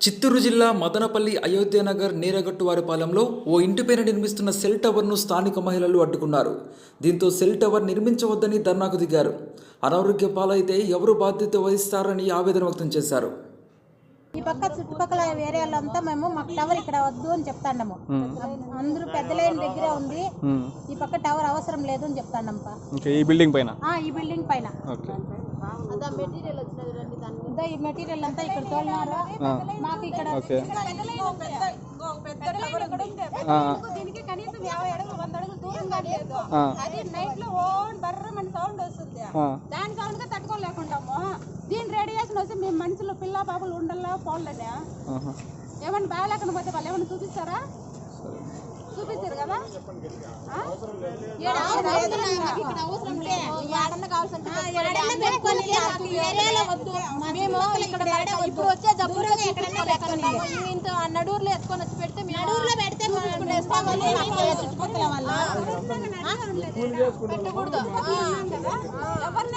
చిత్తూరు జిల్లా మదనపల్లి అయోధ్యనగర్ నీరగట్టువారిపాలెంలో ఓ ఇంటిపైన నిర్మిస్తున్న సెల్ టవర్ను స్థానిక మహిళలు అడ్డుకున్నారు. దీంతో సెల్ టవర్ నిర్మించవద్దని ధర్నాకు దిగారు. అనారోగ్య పాలైతే ఎవరు బాధ్యత వహిస్తారని ఆవేదన వ్యక్తం చేశారు. ఈ పక్క చుట్టుపక్కల ఏరియాలంతా మేము మాకు టవర్ ఇక్కడ వద్దు అని చెప్తాండము అందరూ పెద్ద లైన్ దగ్గరే ఉంది. ఈ పక్క టవర్ అవసరం లేదు అని చెప్తాండమ్మ ఈ బిల్డింగ్ పైన? ఆ, ఈ బిల్డింగ్ పైన. ఓకే. ఇదో ఈ మెటీరియల్ అంతా ఇక్కడ తోలినారు. మాకు ఇక్కడ దీనికి కనీసం యాభై అడుగులు వంద అడుగులు ఆ, అది నైట్లో ఓన్ బర్రమని సౌండ్ వస్తుంది. దాని సౌండ్గా తట్టుకోలేకుంటాము. దీని రేడియేషన్ వస్తే మేము మనుషులు పిల్ల పాపలు ఉండల్లా పోలేదా. ఏమన్నా బాగాలేకుండా పోతే వాళ్ళు ఏమన్నా చూపిస్తారా? చూపించారు కదా. ఇక్కడ అవసరం లేదు. ఏడన్నా కావాల్సింటే. మేము ఇక్కడ. ఇప్పుడు వచ్చే. ఇంత నడూరులో ఎత్తుకొని వచ్చి పెడితే నడూరులో పెడితే పెట్టకూడదు. ఎవరినే